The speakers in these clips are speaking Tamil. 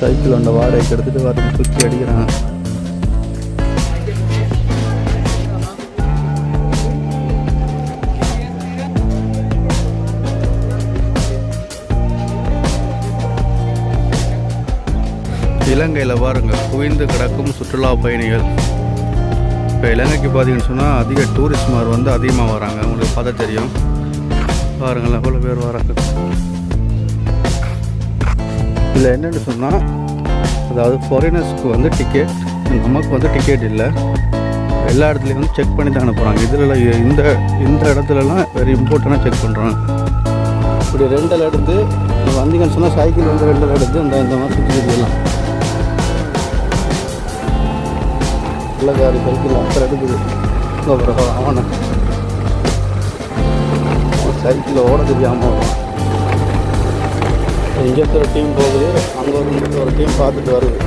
சைக்கிள் அந்த வாடகைக்கு எடுத்துகிட்டு வர சுற்றி அடிக்கிறாங்க. இலங்கையில் பாருங்கள் குவிந்து கிடக்கும் சுற்றுலா பயணிகள். இப்போ இலங்கைக்கு பார்த்தீங்கன்னு சொன்னால் அதிக டூரிஸ்ட்மார் வந்து அதிகமாக வராங்க. உங்களுக்கு பார்த்தா தெரியும். பாருங்களேன் எவ்வளோ பேர் வராங்க. இதில் என்னென்னு சொன்னால் அதாவது ஃபாரினர்ஸ்க்கு வந்து டிக்கெட் நமக்கு வந்து டிக்கெட் இல்லை. எல்லா இடத்துலையும் வந்து செக் பண்ணி தான் அனுப்புகிறாங்க இதில் இந்த இந்த இடத்துலலாம் வெரி இம்பார்ட்டண்ட்டாக செக் பண்ணுறாங்க இப்படி ரெண்டில் எடுத்து வந்தீங்கன்னு சொன்னால் சைக்கிள் வந்து ரெண்டில் எடுத்து இந்த இந்த மாதிரி சுற்றி போயிடலாம் பிள்ளைக்காரி சைக்கிள் அப்புறம் எடுக்குது. இங்கே பிறகு அவனை சைக்கிளில் ஓட தெரியாமல் இங்கே ஒரு டீம் போகுது அங்கே ஒரு ஒரு டீம் பார்த்துட்டு வருது.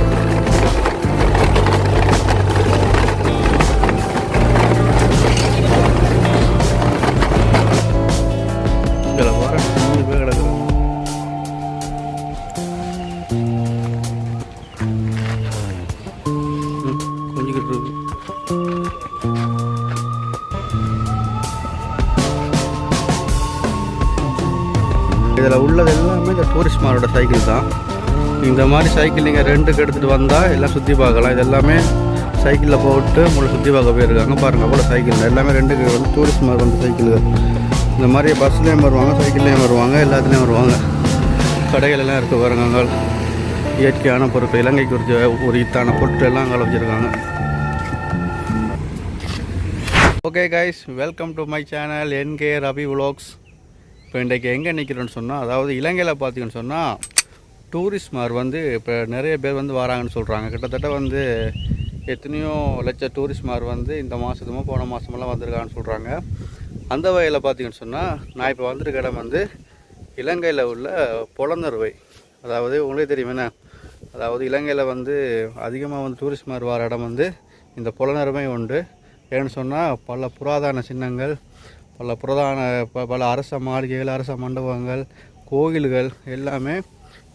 எல்லாமே இந்த டூரிஸ்ட் மாரோட சைக்கிள் தான். இந்த மாதிரி சைக்கிள் நீங்கள் ரெண்டுக்கு எடுத்துகிட்டு வந்தால் எல்லாம் சுற்றி பார்க்கலாம். இது எல்லாமே சைக்கிளில் போட்டு உங்களை சுற்றி பார்க்க போயிருக்காங்க. பாருங்கள் அவ்வளோ சைக்கிள் எல்லாமே ரெண்டுக்கு வந்து டூரிஸ்ட் மாதிரி வந்து சைக்கிள் இந்த மாதிரி பஸ்லேயும் வருவாங்க சைக்கிள்லேயும் வருவாங்க எல்லாத்துலேயும் வருவாங்க. கடைகள் எல்லாம் இருக்குது பாருங்க இயற்கையான பொருட்கள் இலங்கைக்கு ஒரு உரித்தான பொருட்கள் எல்லாம் அங்கே வச்சுருக்காங்க. Okay guys welcome to my channel NK Ravi vlogs இப்போ இன்றைக்கு எங்கே நிற்கிறோன்னு சொன்னால் அதாவது இலங்கையில் பார்த்தீங்கன்னு சொன்னால் டூரிஸ்ட்மார் வந்து இப்போ நிறைய பேர் வந்து வராங்கன்னு சொல்கிறாங்க கிட்டத்தட்ட வந்து எத்தனையோ லட்ச டூரிஸ்ட்மார் வந்து இந்த மாதத்துமோ போன மாதமெல்லாம் வந்திருக்காங்கன்னு சொல்கிறாங்க அந்த வகையில் பார்த்தீங்கன்னு சொன்னால் நான் இப்போ வந்திருக்க இடம் வந்து இலங்கையில் உள்ள புலந்தருவை அதாவது உங்களே தெரியும் என்ன? அதாவது இலங்கையில் வந்து அதிகமாக வந்து டூரிஸ்ட்மார் வர இடம் வந்து இந்த புலனறுவை உண்டு. ஏன்னு சொன்னால் பல புராதன சின்னங்கள் பல பிரதான ப பல அரச மாளிகைகள் அரச மண்டபங்கள் கோயில்கள் எல்லாமே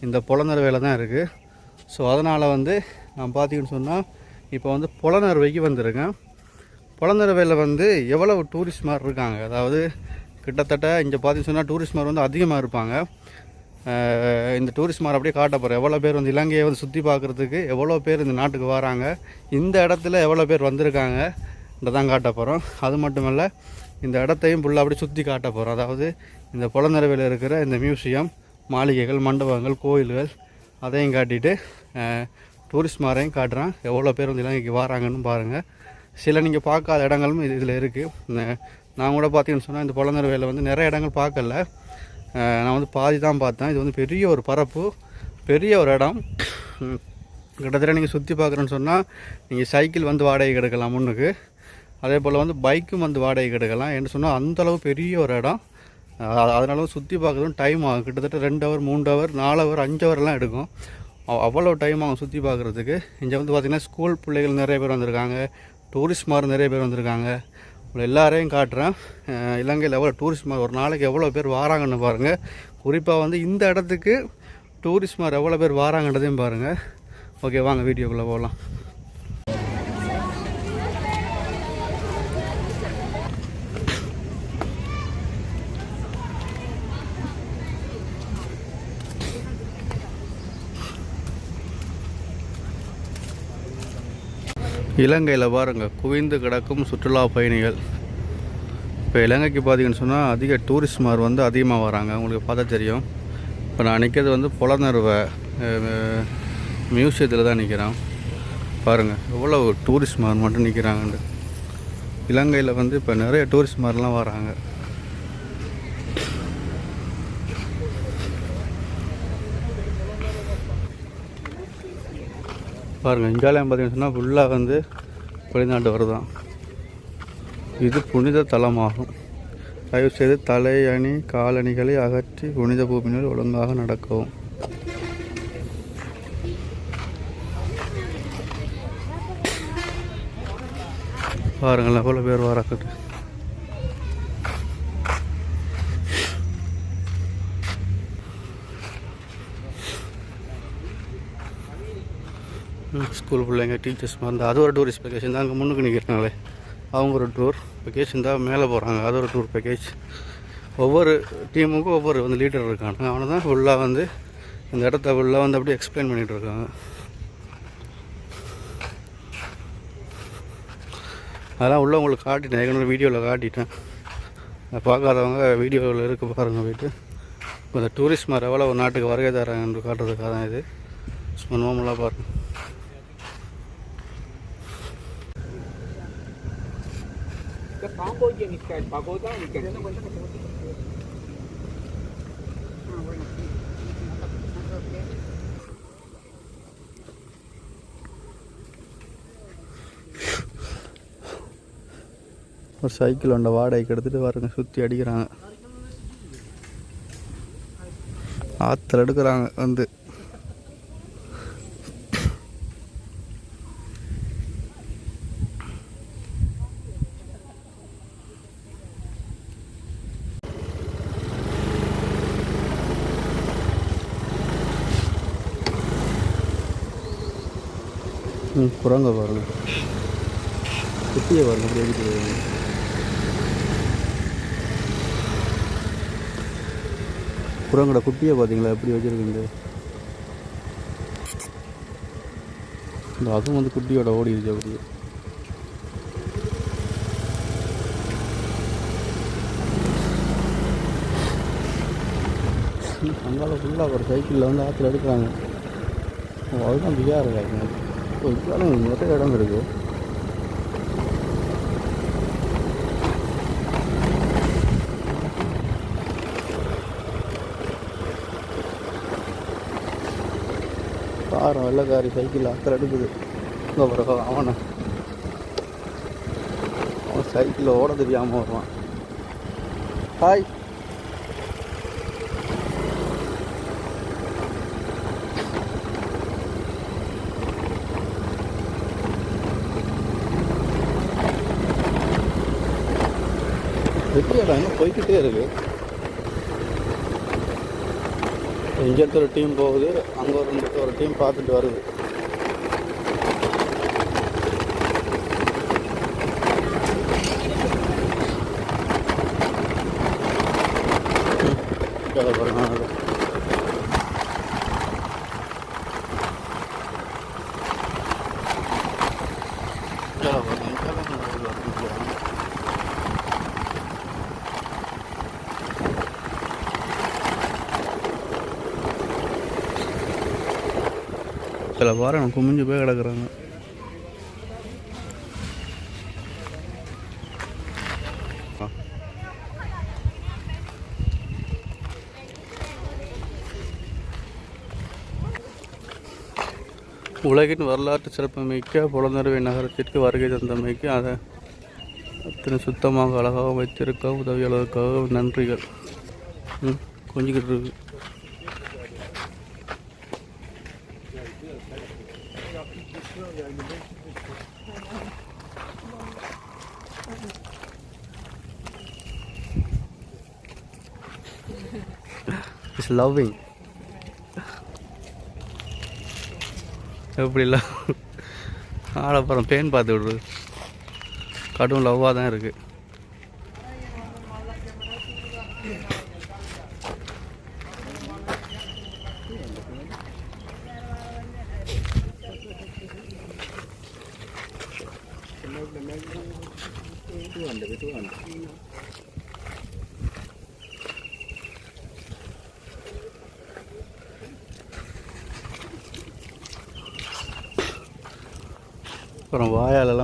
இந்த புலனறுவையில் தான் இருக்குது ஸோ அதனால் வந்து நான் பார்த்தீங்கன்னு சொன்னால் இப்போ வந்து புலனறுவைக்கு வந்திருக்கேன். புலனறுவையில் வந்து எவ்வளவு டூரிஸ்ட் மாதிரி இருக்காங்க? அதாவது கிட்டத்தட்ட இங்கே பார்த்தீங்கன்னு சொன்னால் டூரிஸ்ட் மாதிரி வந்து அதிகமாக இருப்பாங்க. இந்த டூரிஸ்ட் மாதிரி அப்படியே காட்ட போகிறேன் எவ்வளோ பேர் வந்து இலங்கையை வந்து சுற்றி பார்க்குறதுக்கு எவ்வளோ பேர் இந்த நாட்டுக்கு வராங்க? இந்த இடத்துல எவ்வளோ பேர் வந்திருக்காங்க தான் காட்ட போகிறோம் அது மட்டும் இல்லை இந்த இடத்தையும் ஃபுல்லாக அப்படி சுற்றி காட்ட போகிறோம் அதாவது இந்த புலனறுவையில் இருக்கிற இந்த மியூசியம் மாளிகைகள் மண்டபங்கள் கோயில்கள் அதையும் காட்டிட்டு டூரிஸ்ட் மாரையும் காட்டுறேன். எவ்வளோ பேர் வந்து இலங்கைக்கு வராங்கன்னு பாருங்கள் சில நீங்கள் பார்க்காத இடங்களும் இது இதில் இருக்குது நான் கூட பார்த்தீங்கன்னு சொன்னால் இந்த புலனறுவையில் வந்து நிறைய இடங்கள் பார்க்கல. நான் வந்து பாதி தான் பார்த்தேன். இது வந்து பெரிய ஒரு பரப்பு பெரிய ஒரு இடம். கிட்டத்தட்ட நீங்கள் சுற்றி பார்க்குறேன்னு சொன்னால் நீங்கள் சைக்கிள் வந்து வாடகைக்கு எடுக்கலாம் முன்னுக்கு. அதே போல் வந்து பைக்கும் வந்து வாடகைக்கு எடுக்கலாம் என்ன சொன்னால் அந்தளவு பெரிய ஒரு இடம். அ- அதனால சுற்றி பார்க்குறதும் டைம் ஆகும். கிட்டத்தட்ட ரெண்டு ஹவர் மூணு ஹவர் நாலு ஹவர் அஞ்சு ஹவர்லாம் எடுக்கும். அவ்- அவ்வளோ டைம் ஆகும் சுற்றி பார்க்குறதுக்கு. இங்கே வந்து பார்த்திங்கன்னா ஸ்கூல் பிள்ளைகள் நிறைய பேர் வந்திருக்காங்க. டூரிஸ்ட் மாதிரி நிறைய பேர் வந்திருக்காங்க. உங்களை எல்லாரையும் காட்டுறேன். இலங்கையில் எவ்வளோ டூரிஸ்ட் மாதிரி ஒரு நாளைக்கு எவ்வளோ பேர் வராங்கன்னு பாருங்கள் குறிப்பாக வந்து இந்த இடத்துக்கு டூரிஸ்ட் மாதிரி எவ்வளோ பேர் வராங்கன்றதையும் பாருங்கள் ஓகே வாங்க வீடியோக்குள்ளே போகலாம். இலங்கையில் பாருங்கள் குவிந்து கிடக்கும் சுற்றுலா பயணிகள். இப்போ இலங்கைக்கு பார்த்தீங்கன்னு சொன்னால் அதிக டூரிஸ்ட்மார் வந்து அதிகமாக வராங்க. உங்களுக்கு பார்த்தா தெரியும். இப்போ நான் நிற்கிறது வந்து புலனறுவை மியூசியத்தில் தான் நிற்கிறேன் பாருங்கள் எவ்வளோ டூரிஸ்ட்மார் மட்டும் நிற்கிறாங்கன்னு இலங்கையில் வந்து இப்போ நிறைய டூரிஸ்ட்மார்லாம் வராங்க. பாருங்கள் இந்தியாவிலையும் பார்த்தீங்கன்னு சொன்னால் ஃபுல்லாக வந்து வெளிநாட்டு வருதான் இது புனித தலமாகும். தயவுசெய்து தலை அணி காலணிகளை அகற்றி புனித பூமியில் ஒழுங்காக நடக்கவும். பாருங்கள் எவ்வளோ பேர் வராக்குது ஸ்கூல் பிள்ளைங்க டீச்சர்ஸ் வந்து அது ஒரு டூரிஸ்ட் பேக்கேஜ் தான் அங்கே முன்னுக்கு நிற்கிறாங்களே அவங்க ஒரு டூர் பேக்கேஜ் இந்த மேலே போகிறாங்க அது ஒரு டூர் பேக்கேஜ் ஒவ்வொரு டீமுக்கும் ஒவ்வொரு வந்து லீடர் இருக்காங்க. அவனை தான் ஃபுல்லாக வந்து இந்த இடத்த ஃபுல்லாக வந்து அப்படியே எக்ஸ்பிளைன் பண்ணிகிட்டு இருக்காங்க. அதெல்லாம் உள்ள உங்களுக்கு காட்டிட்டேன். ஏற்கனவே வீடியோவில் காட்டிட்டேன். பார்க்காதவங்க வீடியோவில் இருக்க பாருங்கள் போயிட்டு. இப்போ இந்த டூரிஸ்ட் மாதிரி எவ்வளோ ஒரு நாட்டுக்கு வருகை தராங்கன்னு காட்டுறதுக்காக தான் இது. சும்மா நோமெல்லாம் பாருங்கள் காம்போஜியம் நிற்காது பகோதா நிற்காது ஒரு சைக்கிள் ஒன்றை வாடகைக்கு எடுத்துகிட்டு வரங்க சுற்றி அடிக்கிறாங்க. ஆற்றுல எடுக்கிறாங்க வந்து ம் குரங்க பாருங்க குட்டியை பாருங்க அப்படி அடிக்கிறது குரங்கோட குட்டியை பார்த்தீங்களா? எப்படி வச்சுருக்குங்க? இந்த அதுவும் வந்து குட்டியோட ஓடிடுச்சு அப்படியே. அங்கால ஃபுல்லாக ஒரு சைக்கிளில் வந்து ஆற்றுல எடுக்கிறாங்க. அதுதான் பிஆர் இருக்காங்க. ஓ நிறைய இடம் இருக்குது காரம் வெள்ளக்காரி சைக்கிள் அத்தனை எடுக்குது. இங்கே பிறகு அவனை. அவன் சைக்கிளில் ஓட தெரியாமல் வருவான். ஹாய் வெற்றி இடம் இன்னும் போய்கிட்டே இருக்கு. இங்கேருந்து ஒரு டீம் போகுது அங்கே ஒரு ஒரு டீம் பார்த்துட்டு வருது ம், இங்க பாருங்க, அது. இங்க பாருங்க, இங்க பாருங்க, இங்க பாருங்க. சில வாரம் குமிஞ்சு போய் கிடக்குறாங்க. உலகின் வரலாற்று சிறப்புமிக்க புலனறுவை நகரத்திற்கு வருகை தந்தமைக்கு அதை அத்தனை சுத்தமாக அழகாக வைத்திருக்க உதவியாளருக்காக நன்றிகள். கொஞ்சிக்கிட்டு இருக்கு. இஸ் லவ்விங் எப்படிலாம் ஆடப்புறம் பேன் பார்த்து விடுறது கடும் லவ்வாக தான் இருக்குது அப்புறம் வாயாலெல்லாம்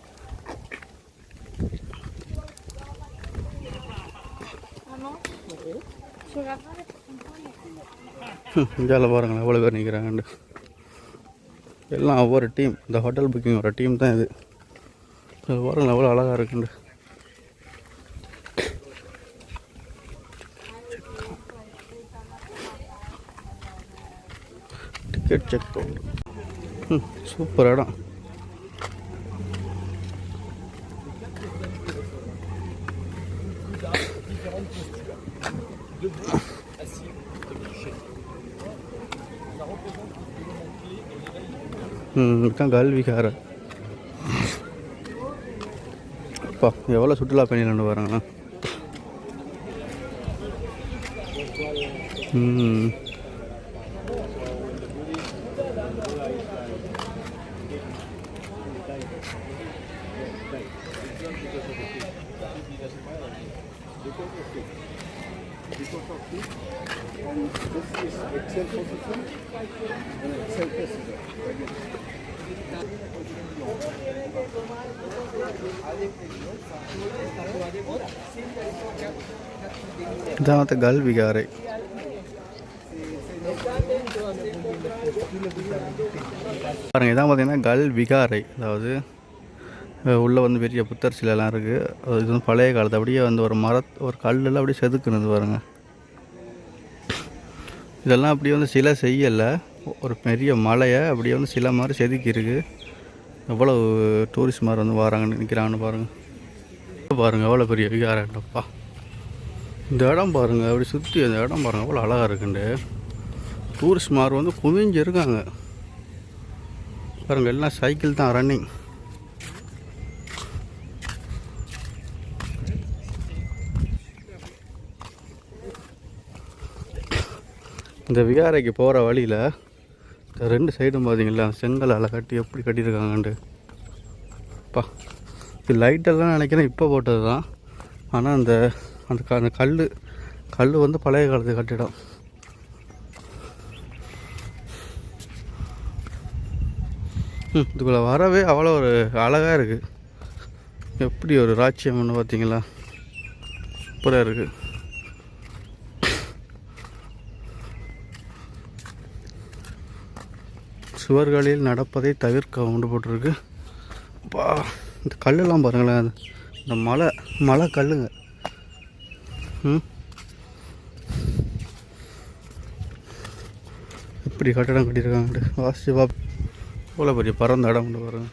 இந்தியாவில் பாருங்களேன் எவ்வளோ பேர் நிற்கிறாங்கண்டு எல்லாம் ஒவ்வொரு டீம் இந்த ஹோட்டல் புக்கிங் ஒரு டீம் தான் இது. பாருங்களேன் எவ்வளோ அழகாக இருக்குண்டு டிக்கெட் செக் அவுட் சூப்பர் இடம். இதுதான் கல்விக்கார. அப்பா எவ்வளோ சுற்றுலா பயணிகள் பாருங்கண்ணா ம். கல் விகாரை. பாருங்கள் பாருங்க இதான் பார்த்தீங்கன்னா கல் விகாரை. அதாவது உள்ளே வந்து பெரிய புத்தர் சிலைலாம் இருக்குது அது இது வந்து பழைய காலத்து அப்படியே வந்து ஒரு மர ஒரு கல்லில் அப்படியே செதுக்குனது பாருங்க. இதெல்லாம் அப்படியே வந்து சிலை செய்யலை. ஒரு பெரிய மலையை அப்படியே வந்து சிலை மாதிரி செதுக்கியிருக்கு. எவ்வளோ டூரிஸ்ட் மாதிரி வந்து வராங்கன்னு நிற்கிறாங்கன்னு பாருங்கள் பாருங்கள் எவ்வளோ பெரிய விகாரம்ப்பா இந்த இடம் பாருங்கள் அப்படி சுற்றி அந்த இடம் பாருங்கள் அவ்வளோ அழகாக இருக்குண்டு. டூரிஸ்ட் மார் வந்து குவிஞ்சு இருக்காங்க. பாருங்கள் எல்லாம் சைக்கிள் தான் ரன்னிங் இந்த விகாரைக்கு போகிற வழியில் இந்த ரெண்டு சைடும் பார்த்தீங்களா செங்கலால் கட்டி எப்படி கட்டியிருக்காங்கன்ட்டு அப்பா இது லைட்டெல்லாம் நினைக்கிறேன் இப்போ போட்டது தான் ஆனால் அந்த அந்த க அந்த கல் கல் வந்து பழைய காலத்து கட்டிடம். இதுக்குள்ளே வரவே அவ்வளோ ஒரு அழகாக இருக்குது எப்படி ஒரு ராட்சியம்னு பார்த்தீங்களா சூப்பராக இருக்குது சுவர்களில் நடப்பதை தவிர்க்க உண்டு போட்டிருக்கு. பா இந்த கல்லெல்லாம் பாருங்களேன். இந்த மலை மலை கல்லுங்க. ம் இப்படி கட்டடம் கட்டியிருக்காங்க வாசி பா இவ்வளோ பெரிய பறந்த இடம் கொண்டு பாருங்க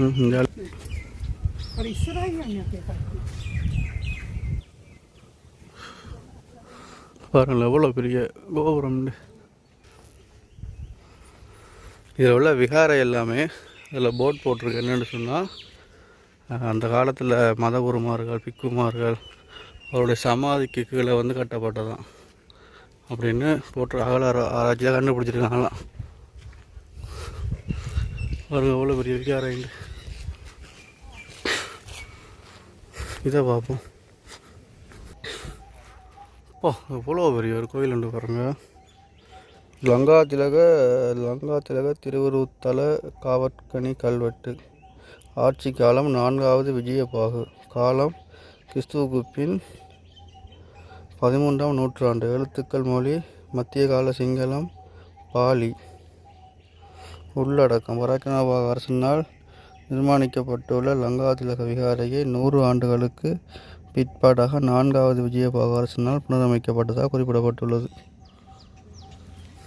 ம் இந்த ஆள் பாருங்கள் எவ்வளோ பெரிய கோபுரம்னு இதில் உள்ள விகாரை எல்லாமே இதில் போட் போட்டிருக்கு என்னென்னு சொன்னால் அந்த காலத்தில் மதகுருமார்கள் பிக்குமார்கள் அவருடைய சமாதிக்கு கீழே வந்து கட்டப்பட்டதான் அப்படின்னு போட்டு அகல ஆராய்ச்சியாக கண்டுபிடிச்சிருக்காங்களாம். பாருங்க எவ்வளோ பெரிய விகாரை இதை பார்ப்போம். ஓ எவ்வளோ பெரிய ஒரு கோயில் உண்டு பாருங்க. லங்கா திலக லங்கா திலக திருவருத்தல காவற்கனி கல்வெட்டு. ஆட்சி காலம் நான்காவது விஜயபாகு. காலம் கிறிஸ்துவுக்கு பின் பதிமூன்றாம் நூற்றாண்டு. எழுத்துக்கள் மொழி மத்திய கால சிங்களம் பாலி. உள்ளடக்கம். பராக்கிரமபாக அரசினால் நிர்மாணிக்கப்பட்டுள்ள லங்காதிலக விகாரையை நூறு ஆண்டுகளுக்கு பிற்பாடாக நான்காவது விஜயபாகு அரசினால் புனரமைக்கப்பட்டதாக குறிப்பிடப்பட்டுள்ளது.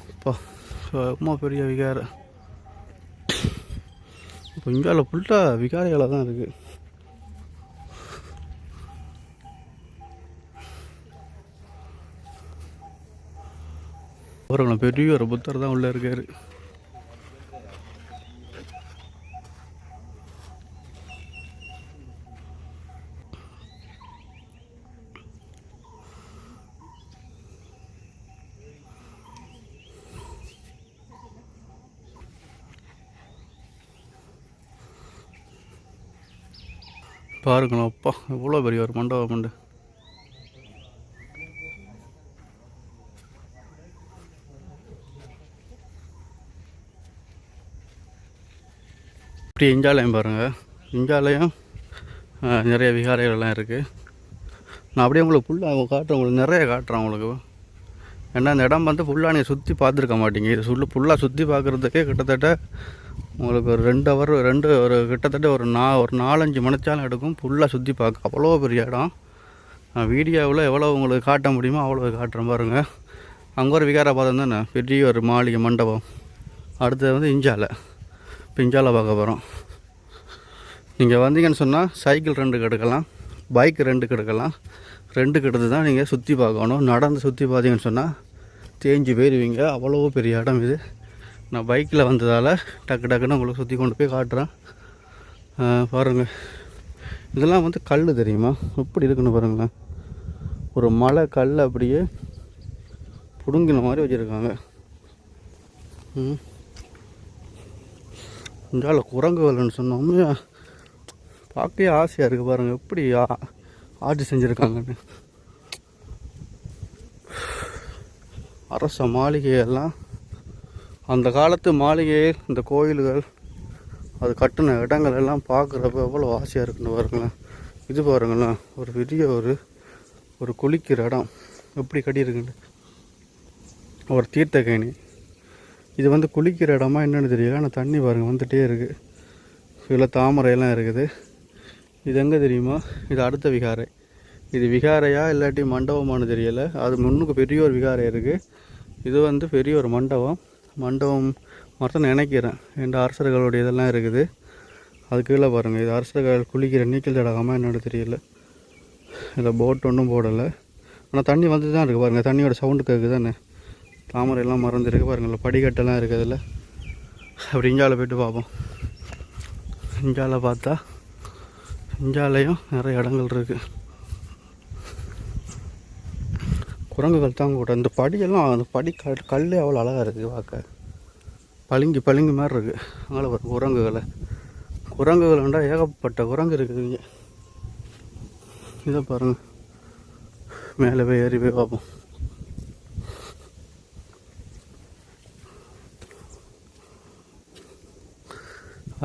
இப்போ ரொம்ப பெரிய விகாரம் இப்போ இந்தியாவில் ஃபுல்லாக விகாரைகளாக தான் இருக்குது ஒரு பெரிய ஒரு புத்தர் தான் உள்ளே இருக்கார். பாருங்களேன் அப்பா எவ்வளோ பெரிய ஒரு மண்டபம் உண்டு. இப்படி இஞ்சாலயம் பாருங்கள் இஞ்சாலயம் நிறைய விகாரைகள்லாம் இருக்குது நான் அப்படியே உங்களுக்கு ஃபுல்லாக காட்டுறேன். உங்களுக்கு நிறைய காட்டுறேன் உங்களுக்கு. ஏன்னா அந்த இடம் வந்து ஃபுல்லாக நீங்கள் சுற்றி பார்த்துருக்க மாட்டீங்க. இது ஃபுல்லாக சுற்றி பார்க்குறதுக்கே கிட்டத்தட்ட உங்களுக்கு ஒரு ரெண்டு ஹவர் ரெண்டு ஒரு கிட்டத்தட்ட ஒரு நா ஒரு நாலஞ்சு மணிச்சாலும் எடுக்கும். ஃபுல்லாக சுற்றி பார்க்க. அவ்வளோ பெரிய இடம். வீடியோவில் எவ்வளோ உங்களுக்கு காட்ட முடியுமோ அவ்வளோ காட்டுறேன் பாருங்கள் அங்கே ஒரு விகாரபாதம் தானே? பெரிய ஒரு மாளிகை மண்டபம். அடுத்தது வந்து இஞ்சாலை. இப்போ இஞ்சாலை பார்க்க போகிறோம் நீங்கள் வந்தீங்கன்னு சொன்னால் சைக்கிள் ரெண்டு கெடுக்கலாம். பைக் ரெண்டு கெடுக்கலாம். ரெண்டுக்கு கெடுத்து தான் நீங்கள் சுற்றி பார்க்கணும். நடந்து சுற்றி பார்த்தீங்கன்னு சொன்னால் தேஞ்சு போயிடுவீங்க அவ்வளோ பெரிய இடம் இது. நான் பைக்கில் வந்ததால் டக்கு டக்குன்னு உங்களுக்கு சுற்றி கொண்டு போய் காட்டுறேன். பாருங்கள் இதெல்லாம் வந்து கல் தெரியுமா? எப்படி இருக்குன்னு பாருங்களேன். ஒரு மலை கல் அப்படியே பிடுங்கின மாதிரி வச்சுருக்காங்க. ம். குரங்கு வரலன்னு சொன்னோம்னா பார்க்கவே ஆசையாக இருக்குது பாருங்கள் எப்படி ஆ- ஆட்சி செஞ்சுருக்காங்கன்னு. அரச மாளிகையெல்லாம் அந்த காலத்து மாளிகை இந்த கோயில்கள் அது கட்டின இடங்கள் எல்லாம் பார்க்குறப்ப எவ்வளோ ஆசையாக இருக்குன்னு பாருங்களேன். இது பாருங்களேன் ஒரு பெரிய ஒரு ஒரு குளிக்கிற இடம். எப்படி கட்டியிருக்குன்னு. ஒரு தீர்த்தக்கேணி இது வந்து குளிக்கிற இடமா என்னென்னு தெரியல ஆனால் தண்ணி பாருங்கள் வந்துகிட்டே இருக்குது இதில் தாமரையெல்லாம் இருக்குது. இது எங்கே தெரியுமா? இது அடுத்த விகாரை. இது விகாரையா இல்லாட்டி மண்டபமானு தெரியலை. அது முன்னுக்கு பெரிய ஒரு விகாரை இருக்குது இது வந்து பெரிய ஒரு மண்டபம். மண்டபம் மொத்தம் நினைக்கிறேன். ரெண்டு அரசர்களுடைய இதெல்லாம் இருக்குது. அது கீழே பாருங்கள் இது அரசர்கள் குளிக்கிற நீச்சல் தடகமாக என்னோட தெரியல. இதில் போட் ஒன்றும் போடலை. ஆனால் தண்ணி வந்து தான் இருக்குது பாருங்கள் தண்ணியோட சவுண்டு கேட்குது தானே. தாமரையெல்லாம் மறந்துருக்கு பாருங்கள் படிக்கட்டெல்லாம் இருக்குது அப்படி இஞ்சாவில் போயிட்டு பார்ப்போம். இஞ்சால பார்த்தா இஞ்சாலையும் நிறைய இடங்கள் இருக்குது குரங்குகள் தான் கூட. இந்த படியெல்லாம் அந்த படி க கல் அவ்வளோ அழகாக இருக்குது பார்க்க. பளிங்கு பளிங்கு மாதிரி இருக்குது அங்கே வரும் குரங்குகளை. குரங்குகள் வேண்டாம் ஏகப்பட்ட குரங்கு இருக்குது இங்கே. இதை பாருங்கள் மேலே போய் ஏறி போய் பார்ப்போம்.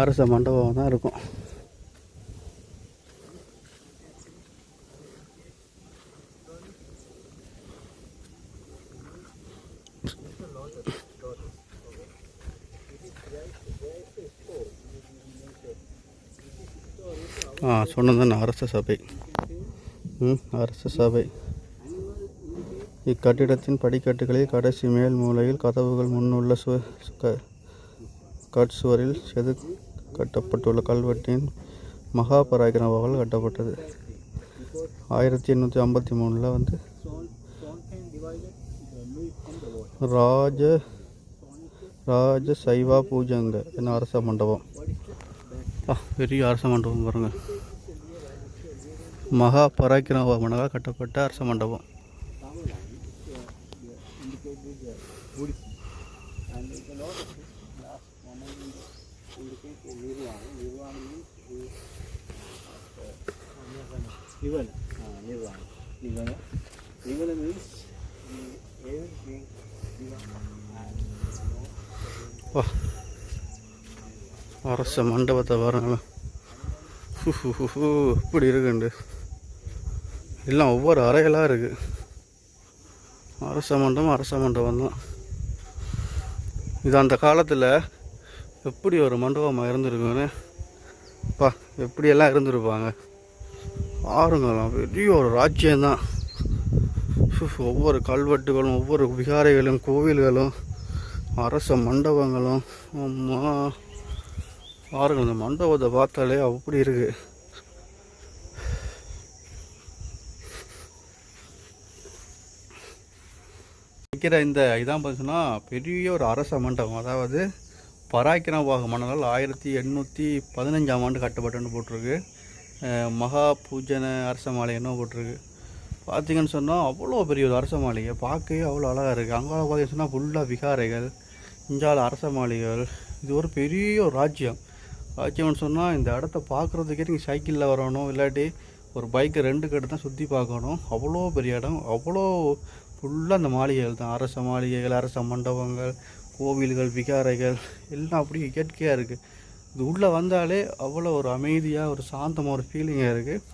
அரச மண்டபம் தான் இருக்கும். ஆ சொன்னதான் அரச சபை. ம் அரச சபை. இக்கட்டிடத்தின் படிக்கட்டுகளில் கடைசி மேல் மூலையில் கதவுகள் முன்னுள்ள சு கட்சுவரில் செது கட்டப்பட்டுள்ள கல்வெட்டின் மகாபராக்கிரமாவால் கட்டப்பட்டது. ஆயிரத்தி எண்ணூற்றி ஐம்பத்தி மூணில் வந்து ராஜ ராஜ சைவா பூஜங்க என்ன அரச மண்டபம். ஆ பெரிய அரச மண்டபம் பாருங்கள் மகா பராக்கிரமனாக கட்டப்பட்ட அரச மண்டபம். வா அரச மண்டபத்தை பாருங்களேன். ஹு, ஹு, இப்படி இருக்குண்டு. எல்லாம் ஒவ்வொரு அறைகளாக இருக்குது அரச மண்டபம் அரச மண்டபம் தான். இது அந்த காலத்தில் எப்படி ஒரு மண்டபமாக இருந்திருக்குன்னு பா எப்படியெல்லாம் இருந்திருப்பாங்க? பாருங்களாம் பெரிய ஒரு ராஜ்யம்தான் ஒவ்வொரு கல்வெட்டுகளும் ஒவ்வொரு விகாரைகளும் கோவில்களும் அரச மண்டபங்களும். அம்மா. பாருங்கள் இந்த மண்டபத்தை பார்த்தாலே அப்படி இருக்கு. வைக்கிற இந்த இதான் பார்த்தீங்கன்னா பெரிய ஒரு அரச மண்டபம். அதாவது பராக்கிரமபாக மன்னரால் ஆயிரத்தி எண்ணூற்றி பதினஞ்சாம் ஆண்டு கட்டப்பட்டுன்னு போட்டிருக்கு. மகா பூஜன அரச மாளிகைன்னு போட்டிருக்கு. பார்த்தீங்கன்னு சொன்னால் அவ்வளோ பெரிய ஒரு அரச மாளிகை. பார்க்கவே அவ்வளோ அழகாக இருக்குது அங்கே பார்த்தீங்கன்னா சொன்னால் ஃபுல்லாக விகாரைகள் இஞ்சால அரச மாளிகைகள். இது ஒரு பெரிய ஒரு ராஜ்யம். ராஜ்யம்னு சொன்னால் இந்த இடத்த பார்க்குறதுக்கே நீங்கள் சைக்கிளில் வரணும் இல்லாட்டி ஒரு பைக்கை ரெண்டு கட்டு தான் சுற்றி பார்க்கணும். அவ்வளோ பெரிய இடம் அவ்வளோ ஃபுல்லாக அந்த மாளிகைகள் தான். அரச மாளிகைகள் அரச மண்டபங்கள் கோவில்கள் விகாரைகள் எல்லாம் அப்படியே இயற்கையாக இருக்குது இது உள்ளே வந்தாலே அவ்வளோ ஒரு அமைதியாக ஒரு சாந்தமாக ஒரு ஃபீலிங்காக இருக்குது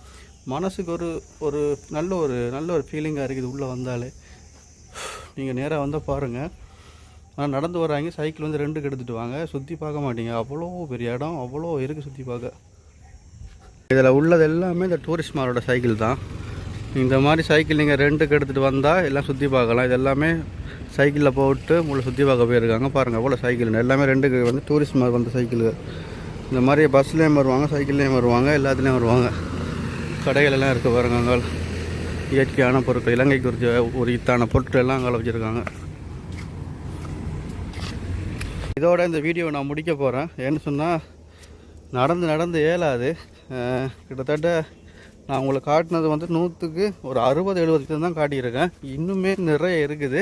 மனசுக்கு ஒரு ஒரு நல்ல ஒரு நல்ல ஒரு ஃபீலிங்காக இருக்குது உள்ளே வந்தாலே. நீங்கள் நேராக வந்தால் பாருங்கள் ஆனால் நடந்து வராங்க சைக்கிள் வந்து ரெண்டுக்கு எடுத்துகிட்டு வாங்க சுற்றி பார்க்க மாட்டீங்க. அவ்வளோ பெரிய இடம் அவ்வளோ இருக்குது சுற்றி பார்க்க. இதில் உள்ளது எல்லாமே இந்த டூரிஸ்ட் மாரோட சைக்கிள் தான். இந்த மாதிரி சைக்கிள் நீங்கள் ரெண்டுக்கு எடுத்துகிட்டு வந்தால் எல்லாம் சுற்றி பார்க்கலாம். இது எல்லாமே சைக்கிளில் போட்டு உங்களை சுற்றி பார்க்க போயிருக்காங்க. பாருங்கள் அவ்வளோ சைக்கிள். எல்லாமே ரெண்டுக்கு வந்து டூரிஸ்ட் மாதிரி வந்த சைக்கிள். இந்த மாதிரி பஸ்லேயும் வருவாங்க சைக்கிள்லேயும் வருவாங்க எல்லாத்துலேயும் வருவாங்க. கடைகளெல்லாம் இருக்க இருக்குது பாருங்க அங்கே இயற்கையான பொருட்கள். இலங்கை குறித்த ஒரு இத்தான பொருட்கள் எல்லாம் அங்கே வச்சுருக்காங்க. இதோட இந்த வீடியோ நான் முடிக்க போகிறேன் ஏன்னு சொன்னால் நடந்து நடந்து ஏலாது. கிட்டத்தட்ட நான் உங்களுக்கு காட்டினது வந்து நூற்றுக்கு ஒரு அறுபது எழுபது தான் காட்டியிருக்கேன். இன்னுமே நிறைய இருக்குது.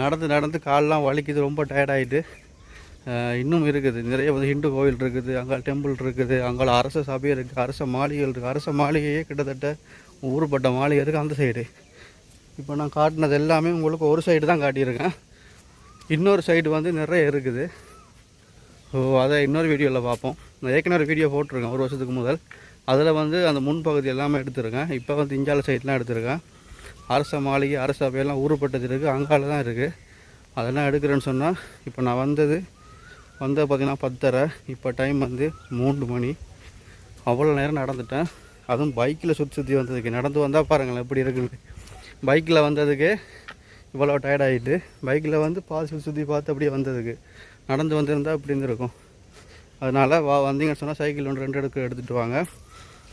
நடந்து நடந்து கால்லாம் வலிக்குது ரொம்ப டயர்டாயிட்டு இன்னும் இருக்குது. நிறைய வந்து ஹிந்து கோவில் இருக்குது அங்கே டெம்பிள் இருக்குது அங்கே அரச சபை இருக்குது அரச மாளிகைகள் இருக்குது அரச மாளிகையே கிட்டத்தட்ட ஊர்பட்ட மாளிகை இருக்குது அந்த சைடு இப்போ நான் காட்டினது எல்லாமே உங்களுக்கு ஒரு சைடு தான் காட்டியிருக்கேன். இன்னொரு சைடு வந்து நிறைய இருக்குது. ஓ அதை இன்னொரு வீடியோவில் பார்ப்போம். நான் ஏற்கனவே ஒரு வீடியோ போட்டிருக்கேன் ஒரு வருஷத்துக்கு முதல். அதில் வந்து அந்த முன்பகுதி எல்லாமே எடுத்திருக்கேன். இப்போ வந்து இஞ்சால சைட்லாம் எடுத்திருக்கேன். அரச மாளிகை அரச சபையெல்லாம் ஊறுப்பட்டது இருக்குது அங்கால தான் இருக்குது அதெல்லாம் எடுக்கிறேன்னு சொன்னால் இப்போ நான் வந்தது வந்த பார்த்திங்கன்னா பத்தரை. இப்போ டைம் வந்து மூன்று மணி. அவ்வளோ நேரம் நடந்துட்டேன். அதுவும் பைக்கில் சுற்றி சுற்றி வந்ததுக்கு நடந்து வந்தால் பாருங்களேன் எப்படி இருக்குது பைக்கில் வந்ததுக்கு இவ்வளோ டயர்ட் ஆகிட்டு பைக்கில் வந்து பாசி சுற்றி பார்த்து அப்படியே வந்ததுக்கு. நடந்து வந்திருந்தா இப்படி இருந்திருக்கும். அதனால் வா வந்தீங்கன்னு சொன்னால் சைக்கிள் ஒன்று ரெண்டு எடுக்க எடுத்துகிட்டு வாங்க.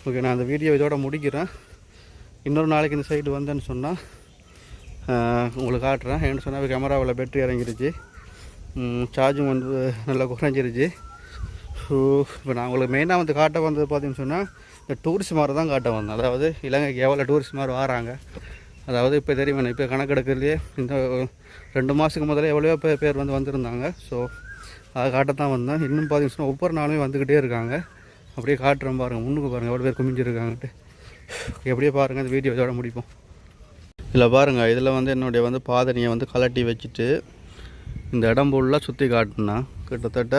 ஓகே நான் அந்த வீடியோ இதோட முடிக்கிறேன். இன்னொரு நாளைக்கு இந்த சைடு வந்தேன்னு சொன்னால் உங்களுக்கு காட்டுறேன். ஏன்னு சொன்னால் கேமராவில் பேட்டரி இறங்கிருச்சு. சார்ஜும் வந்து நல்லா குறைஞ்சிருச்சு. ஸோ இப்போ நான் உங்களுக்கு மெயினாக வந்து காட்ட வந்தது பார்த்தீங்கன்னு சொன்னால் இந்த டூரிஸ்ட் மாதிரி தான் காட்ட வந்தேன். அதாவது இலங்கைக்கு எவ்வளோ டூரிஸ்ட் மாதிரி வராங்க. அதாவது இப்போ தெரியும் இப்போ கணக்கெடுக்கிறதுலே இந்த ரெண்டு மாதத்துக்கு முதல்ல எவ்வளோ பேர் பேர் வந்து வந்திருந்தாங்க. ஸோ அதை காட்டத்தான் வந்தேன். இன்னும் பார்த்தீங்கன்னா ஒவ்வொரு நாளுமே வந்துக்கிட்டே இருக்காங்க. அப்படியே காட்டுறோம் பாருங்கள் முன்னுக்கு பாருங்கள் எவ்வளோ பேர் குமிஞ்சிருக்காங்கன்ட்டு எப்படியே பாருங்கள் இந்த வீடியோ இதோட முடிப்போம். இதில் பாருங்கள் இதில் வந்து என்னுடைய வந்து பாதணியை வந்து கலட்டி வச்சுட்டு இந்த இடம் ஃபுல்லாக சுற்றி காட்டினா கிட்டத்தட்ட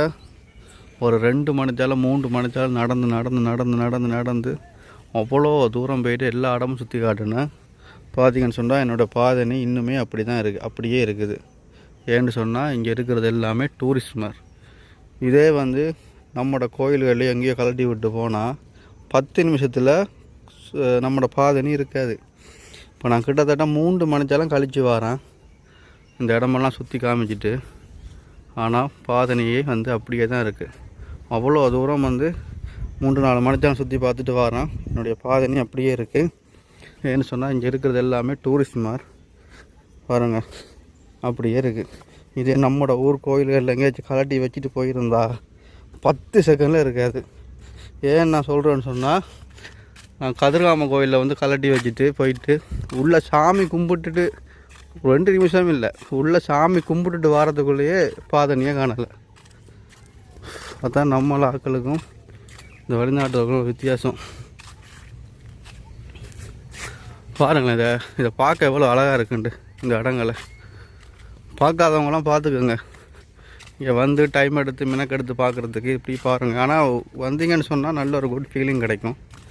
ஒரு ரெண்டு மணித்தாலும் மூன்று மணித்தாலும் நடந்து நடந்து நடந்து நடந்து நடந்து அவ்வளோ தூரம் போயிட்டு எல்லா இடமும் சுற்றி காட்டினேன் பார்த்தீங்கன்னு சொன்னால் என்னோடய பாதணி இன்னுமே அப்படி தான் இருக்குது அப்படியே இருக்குது. ஏன்னு சொன்னால் இங்கே இருக்கிறது எல்லாமே டூரிஸ்ட் இதே வந்து நம்மளோட கோயில்களில் எங்கேயோ கலட்டி விட்டு போனால் பத்து நிமிஷத்தில் நம்மளோட பாதணி இருக்காது. இப்போ நான் கிட்டத்தட்ட மூன்று மணிச்சாலும் கழித்து வரேன். இந்த இடமெல்லாம் சுற்றி காமிச்சிட்டு. ஆனால் பாதணியே வந்து அப்படியே தான் இருக்குது அவ்வளோ தூரம் வந்து மூன்று நாலு மணிச்சாலும் சுற்றி பார்த்துட்டு வரேன். என்னுடைய பாதணி அப்படியே இருக்குது ஏன்னு சொன்னால் இங்கே இருக்கிறது எல்லாமே டூரிஸ்ட் மார். பாருங்கள் அப்படியே இருக்குது இதே நம்மளோட ஊர் கோயில்களில் எங்கேயாச்சும் கலட்டி வச்சுட்டு போயிருந்தா பத்து செகண்டில் இருக்காது. ஏன் நான் சொல்கிறேன்னு சொன்னால் நான் கதிர்காம கோயிலில் வந்து கலட்டி வச்சுட்டு போயிட்டு உள்ளே சாமி கும்பிட்டுட்டு ரெண்டு நிமிஷம் இல்லை உள்ளே சாமி கும்பிட்டுட்டு வாரத்துக்குள்ளேயே பாதனியே காணலை. அதான் நம்மள ஆட்களுக்கும் இந்த வெளிநாட்டுக்கும் வித்தியாசம். பாருங்களேன் இதை இதை பார்க்க எவ்வளோ அழகாக இருக்குன்ட்டு இந்த இடங்களை. பார்க்காதவங்களாம் பார்த்துக்கோங்க. இங்கே வந்து டைம் எடுத்து மினக்கெடுத்து பார்க்குறதுக்கு இப்படி பாருங்கள் ஆனால் வந்தீங்கன்னு சொன்னால் நல்ல ஒரு குட் ஃபீலிங் கிடைக்கும்.